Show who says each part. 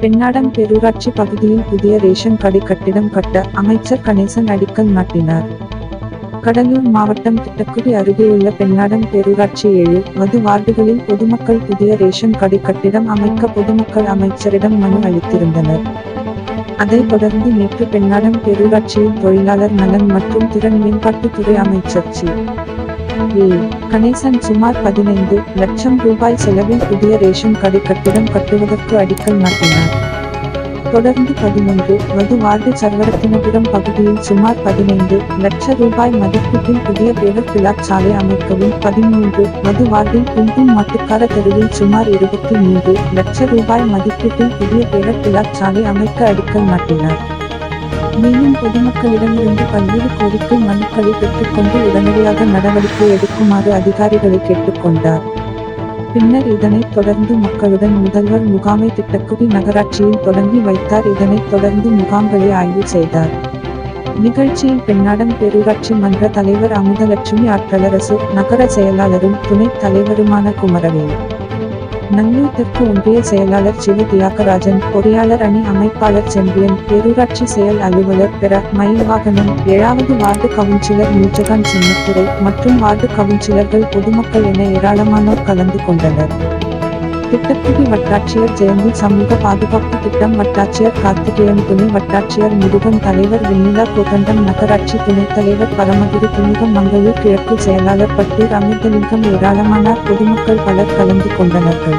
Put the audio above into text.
Speaker 1: பெண்ணாடம் பேரூராட்சி பகுதியில் புதிய ரேஷன் கடை கட்டிடம் கட்ட அமைச்சர் கணேசன் அடிக்கல் நாட்டினார். கடலூர் மாவட்டம் திட்டக்குடி அருகேயுள்ள பெண்ணாடம் பேரூராட்சி ஏழு மது வார்டுகளில் பொதுமக்கள் புதிய ரேஷன் கடை கட்டிடம் அமைக்க பொதுமக்கள் அமைச்சரிடம் மனு அளித்திருந்தனர். அதைத் தொடர்ந்து நேற்று பெண்ணாடம் பேரூராட்சியில் தொழிலாளர் நலன் மற்றும் திறன் மேம்பாட்டுத்துறை அமைச்சர் சி. ஏ. கணேசன் சுமார் பதினைந்து லட்சம் ரூபாய் செலவில் புதிய ரேஷன் கடை கட்டிடம் கட்டுவதற்கு அடிக்கல் நாட்டினார் தொடர்ந்து பதினொன்று வது வார்டு சர்வரத்தினபுரம் பகுதியில் சுமார் பதினைந்து லட்ச ரூபாய் மதிப்பீட்டில் புதிய பேவர் பிளாக் சாலை அமைக்கவும் பதிமூன்று வது வார்டில் குங்கும் மட்டுக்கார தெருவில் சுமார் இருபத்தி மூன்று லட்ச ரூபாய் மதிப்பீட்டில் புதிய பேவர் பிளாக் சாலை அமைக்க அடிக்கல் நாட்டினார் மேலும் பொதுமக்களிடமிருந்து பல்வேறு கோரிக்கை மனுக்களை பெற்றுக்கொண்டு உடனடியாக நடவடிக்கை எடுக்குமாறு அதிகாரிகளை கேட்டுக்கொண்டார். பின்னர் இதனைத் தொடர்ந்து மக்களுடன் முதல்வர் முகாமை திட்டக்குடி நகராட்சியில் தொடங்கி வைத்தார். இதனைத் தொடர்ந்து முகாம்களை ஆய்வு செய்தார். நிகழ்ச்சியில் பெண்ணாடம் பேரூராட்சி மன்ற தலைவர் அமுதலட்சுமி ஆற்றலரசு நகர செயலாளரும் துணைத் தலைவருமான குமரவேல். நல்லூர் ஒன்றிய செயலாளர் சிவ தியாகராஜன் பொறியாளர் அணி அமைப்பாளர் செம்பியன் பேரூராட்சி செயல் அலுவலர் பெற மயில்வாகனம் ஏழாவது வார்டு கவுன்சிலர் நூற்றகான் சின்னத்துறை மற்றும் வார்டு கவுன்சிலர்கள் பொதுமக்கள் என ஏராளமானோர் கலந்து கொண்டனர். திட்டக்குடி வட்டாட்சியர் ஜெயந்தி சமூக பாதுகாப்பு திட்டம் வட்டாட்சியர் கார்த்திகேயன் துணை வட்டாட்சியர் முருகன் தலைவர் வெண்ணிலா கோதண்டம் நகராட்சி துணைத் தலைவர் பரமகிரி துணிகம் மங்களூர் கிழக்கு செயலாளர் பட்டீர் அமிர்தலிங்கம் ஏராளமானார் பொதுமக்கள் பலர் கலந்து கொண்டனர்கள்